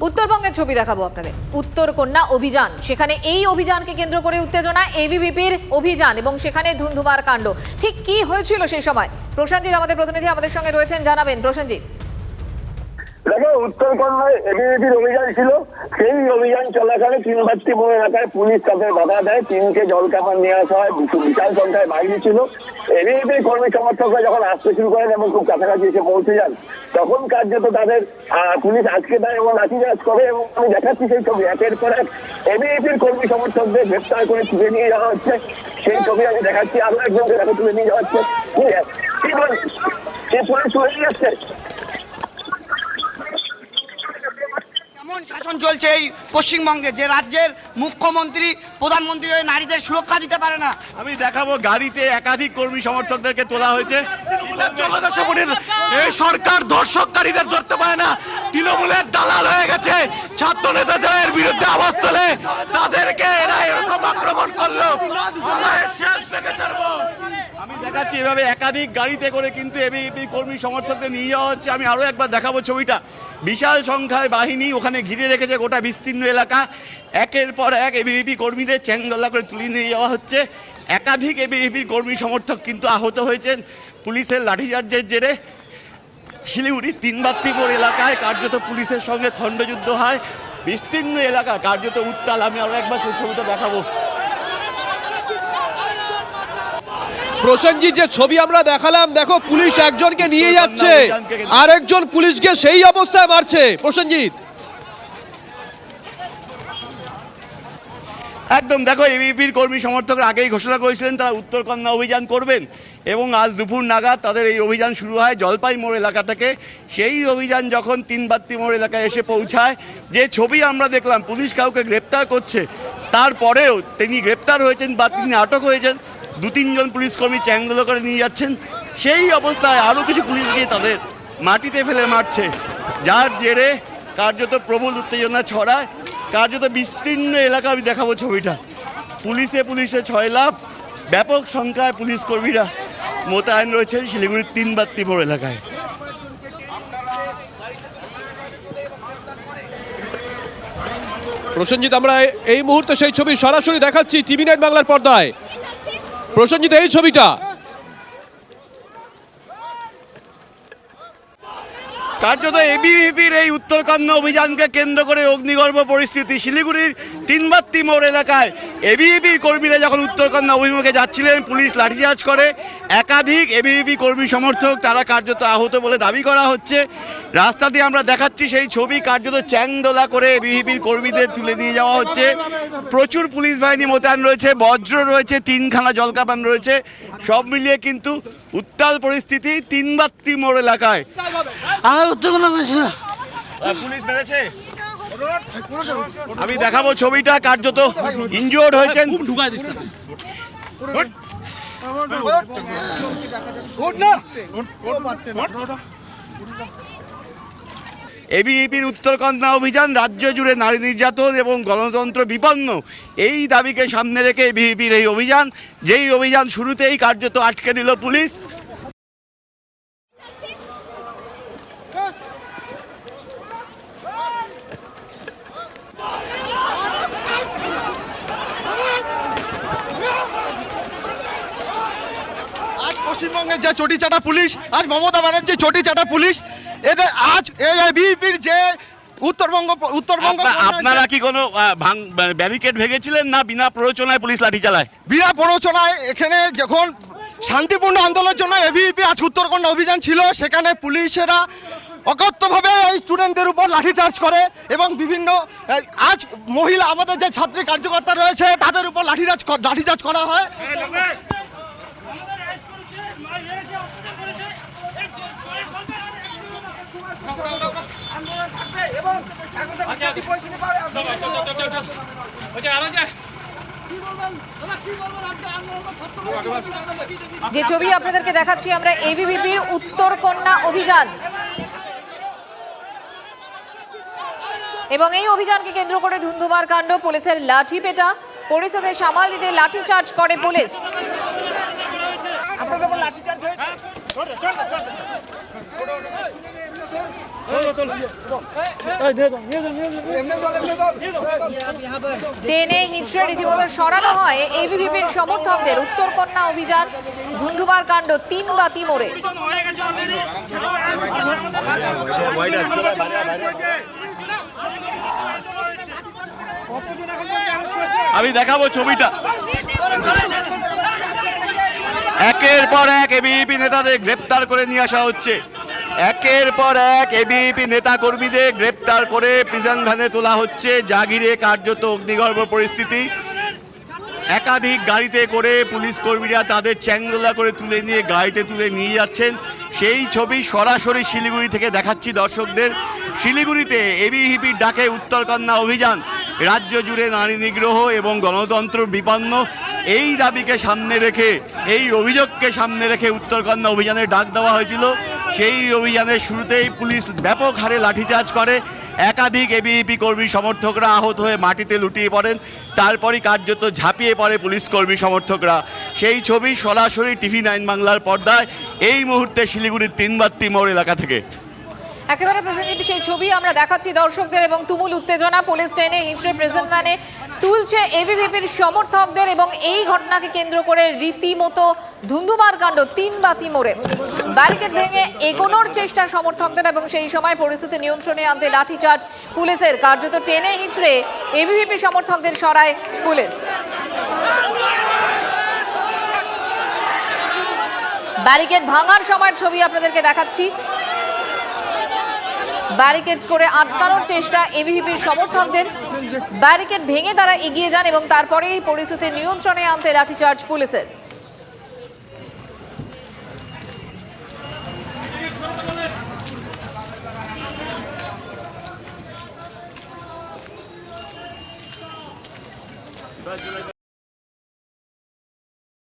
উত্তরবঙ্গের ছবি দেখাবো আপনাদের। উত্তর কন্যা অভিযান। সেখানে এই অভিযানকে কেন্দ্র করে উত্তেজনা এবিভিপির অভিযান এবং সেখানে ধুন্ধুমার কাণ্ড। ঠিক কি হয়েছিল সেই সময়? প্রশান্তজিৎ আমাদের প্রতিনিধি আমাদের সঙ্গে রয়েছেন, জানাবেন। প্রশান্তজিৎ দেখো উত্তরকন্যায় এবিভিপির অভিযান ছিল। সেই অভিযান চলাকালে তিনবাত্তি মোড় এলাকায় পুলিশ তাদের বাধা দেয়। তিনকে জল কামান নিয়ে আসা হয় বিশু- বিশাল সংখ্যায় বাহিনী ছিল। এবিভিপির কর্মী সমর্থকরা যখন আসতে শুরু করেন এবং খুব কাছাকাছি এসে পৌঁছে যান, তখন কার্যত তাদের পুলিশ আটকে দেয় এবং লাঠিচার্জ করে এবং আমি দেখাচ্ছি সেই ছবি। একের পর এক এবিভিপির কর্মী সমর্থকদের গ্রেপ্তার করে তুলে নিয়ে যাওয়া হচ্ছে। সেই ছবি আমি দেখাচ্ছি। আরও একজনকে দেখো তুলে নিয়ে যাওয়া হচ্ছে। কি বল সে পুলিশ তুলে যাচ্ছে কেমন শাসন চলছে এই পশ্চিমবঙ্গে। যে রাজ্যের মুখ্যমন্ত্রী প্রধানমন্ত্রী হয়ে নারীদের সুরক্ষা দিতে পারে না। আমি দেখাবো গাড়িতে একাধিক কর্মী সমর্থকদেরকে তোলা হয়েছে। এই সরকার। ধর্ষককারীদের ধরতে পারে না। তৃণমূলের দালাল হয়ে গেছে। ছাত্র নেতা যারা এর বিরুদ্ধে আওয়াজ তোলে তাদেরকে এরা এরকম আক্রমণ করল। আমি দেখাচ্ছি এভাবে একাধিক গাড়িতে করে কিন্তু এবিপি কর্মী সমর্থকদের নিয়ে যাওয়া হচ্ছে। আমি আরও একবার দেখাবো ছবিটা। বিশাল সংখ্যায় বাহিনী ওখানে ঘিরে রেখেছে গোটা বিস্তীর্ণ এলাকা। একের পর এক এবিপি কর্মীদের চ্যাংদোলা করে তুলে নিয়ে যাওয়া হচ্ছে। একাধিক এবিপির কর্মী সমর্থক কিন্তু আহত হয়েছেন পুলিশের লাঠিচার্জের জেরে। শিলিগুড়ির তিনবাত্তিপুর এলাকায় কার্যত পুলিশের সঙ্গে খণ্ডযুদ্ধ হয়। বিস্তীর্ণ এলাকা কার্যত উত্তাল। আমি আরও একবার সেই ছবিটা দেখাবো। প্রসেনজিৎ, যে ছবি আমরা দেখালাম, দেখো, পুলিশ একজনকে নিয়ে যাচ্ছে। আরেকজন পুলিশকে সেই অবস্থায় মারছে। প্রসেনজিৎ। একদম, দেখো, এবিপির কর্মী সমর্থকরা আগেই ঘোষণা করেছিলেন, তারা উত্তরকন্যা অভিযান করবেন এবং আজ দুপুর নাগাদ তাদের এই অভিযান শুরু হয় জলপাই মোড় এলাকা থেকে। সেই অভিযান যখন তিনবাত্তি মোড় এলাকায় এসে পৌঁছায়, যে ছবি আমরা দেখলাম, পুলিশ কাউকে গ্রেপ্তার করছে। তারপরেও তিনি গ্রেপ্তার হয়েছেন বা তিনি আটক হয়েছেন। দু তিনজন পুলিশ কর্মী করে নিয়ে যাচ্ছেন। সেই অবস্থায় আরও কিছু পুলিশ গিয়ে তাদের মাটিতে ফেলে মারছে। যার জেরে কার্যত প্রবল উত্তেজনা ছড়ায়, কার্যত বিস্তীর্ণ এলাকা আমি দেখাবো ছবিটা। পুলিশে পুলিশে ছয় লাভ ব্যাপক সংখ্যায় পুলিশ কর্মীরা মোতায়েন রয়েছেন শিলিগুড়ির তিন বাত্তিপুর এলাকায়। প্রসেনজিৎ, আমরা এই মুহূর্তে সেই ছবি সরাসরি দেখাচ্ছি টিভি নাইট বাংলার পর্দায়। প্রসেনজিৎ এই ছবিটা। কার্যত এবিভিপির এই উত্তরকান্ন অভিযানকে কেন্দ্র করে অগ্নিগর্ভ পরিস্থিতি। শিলিগুড়ির তিনবাত্তি মোড় এলাকায় এবিভিপির কর্মীরা যখন উত্তরকান্দ অভিমুখে যাচ্ছিলেন পুলিশ লাঠিচার্জ করে। একাধিক এবিভিপি কর্মী সমর্থক তারা কার্যত আহত বলে দাবি করা হচ্ছে। রাস্তা দিয়ে আমরা দেখাচ্ছি সেই ছবি কার্যত চ্যাংদোলা করে এবিভিপির কর্মীদের তুলে নিয়ে যাওয়া হচ্ছে। প্রচুর পুলিশ বাহিনী মোতায়েন রয়েছে বজ্র রয়েছে তিনখানা জলকাপান রয়েছে। সব মিলিয়ে কিন্তু উত্তাল পরিস্থিতি তিনবাত্তি মোড় এলাকায়। আমার উত্তরকন্যা পুলিশ মেরেছে? আমি দেখাবো ছবিটা কার্যত ইনজিওর্ড হয়েছেন। এবিইপির উত্তরকন্যা অভিযান রাজ্য জুড়ে নারী নির্যাতন এবং গণতন্ত্র বিপন্ন। এই দাবিকে সামনে রেখে এবিইপির এই অভিযান। যেই অভিযান শুরুতেই কার্যত আটকে দিল পুলিশ আজ পশ্চিমবঙ্গের যে চটি চাটা পুলিশ আজ মমতা ব্যানার্জির চটি চাটা পুলিশ এদের আজ বিজেপির যে উত্তরবঙ্গ উত্তরবঙ্গ আপনারা কি কোনো ভাঙ ব্যারিকেড ভেঙেছিলেন না বিনা প্ররোচনায় পুলিশ লাঠি চালায় বিনা প্ররোচনায় এখানে যখন শান্তিপূর্ণ আন্দোলনের জন্য এবিপি আজ উত্তরকন্যা অভিযান ছিল সেখানে পুলিশেরা অকথ্যভাবে এই স্টুডেন্টদের উপর লাঠিচার্জ করে এবং বিভিন্ন আজ মহিলা আমাদের যে ছাত্রী কার্যকর্তা রয়েছে তাদের উপর লাঠিচার্জ লাঠিচার্জ করা হয়। যে ছবি আপনাদেরকে দেখাচ্ছি আমরা এবিভিপির উত্তর কন্যা অভিযান। এবং এই অভিযানকে কেন্দ্র করে ধুন্ধুমার কাণ্ড, পুলিশের লাঠি পেটা পরিস্থিতি সামাল দিতে লাঠি চার্জ করে পুলিশ আপনাদের উপর লাঠিচার্জ হয়েছে টেনে হিঁচড়ে রীতিমতো সরানো হয় এবিভিপির সমর্থকদের। উত্তরকন্যা অভিযান ধুন্ধুমার কাণ্ড, তিন বাতি মোড়ে। আমি দেখাবো ছবিটা। একের পর এক এবিপি নেতাদের গ্রেপ্তার করে নিয়ে আসা হচ্ছে। একের পর এক এবিপি নেতা কর্মীদের গ্রেপ্তার করে প্রিজন ভ্যানে তোলা হচ্ছে। জাগিরে কার্যত অগ্নিগর্ভ পরিস্থিতি। একাধিক গাড়িতে করে পুলিশ কর্মীরা তাদের চ্যাংদোলা করে তুলে নিয়ে, গাড়িতে তুলে নিয়ে যাচ্ছেন। সেই ছবি সরাসরি শিলিগুড়ি থেকে দেখাচ্ছি দর্শকদের। শিলিগুড়িতে এবিহিপির ডাকে উত্তরকন্যা অভিযান। রাজ্য জুড়ে নারী নিগ্রহ এবং গণতন্ত্র বিপন্ন। এই দাবিকে সামনে রেখে, এই অভিযোগকে সামনে রেখে উত্তরকন্যা অভিযানের ডাক দেওয়া হয়েছিল। সেই অভিযানের শুরুতেই পুলিশ ব্যাপক হারে লাঠিচার্জ করে। একাধিক এবিইপি কর্মী সমর্থকরা আহত হয়ে মাটিতে লুটিয়ে পড়েন। তারপরই কার্যত ঝাঁপিয়ে পড়ে পুলিশ কর্মী সমর্থকরা। সেই ছবি সরাসরি টিভি নাইন বাংলার পর্দায়। এই মুহূর্তে শিলিগুড়ির তিনবাত্তি মোড় এলাকা থেকে। একেবারে প্রসঙ্গিত সেই ছবি আমরা দেখাচ্ছি দর্শকদের এবং তুমুল উত্তেজনা, পুলিশ ট্রেনে হিঁচড়ে প্রেজেন্ট ভ্যানে তুলছে এবিভিপির সমর্থকদের এবং এই ঘটনাকে কেন্দ্র করে রীতিমতো ধুন্ধুমার কাণ্ড, তিন বাতি মোড়ে। ব্যারিকেড ভেঙে এগোনোর চেষ্টা সমর্থকদের এবং সেই সময় পরিস্থিতি নিয়ন্ত্রণে আনতে লাঠিচার্জ পুলিশের। কার্যত টেনে হিঁচড়ে এবিভিপি সমর্থকদের সরায় পুলিশ। ব্যারিকেড ভাঙার সময়ের ছবি আপনাদেরকে দেখাচ্ছি। ব্যারিকেড করে আটকানোর চেষ্টা এবিভিপির সমর্থকদের। ব্যারিকেড ভেঙে তারা এগিয়ে যান এবং তারপরেই পরিস্থিতি নিয়ন্ত্রণে আনতে লাঠিচার্জ পুলিশের।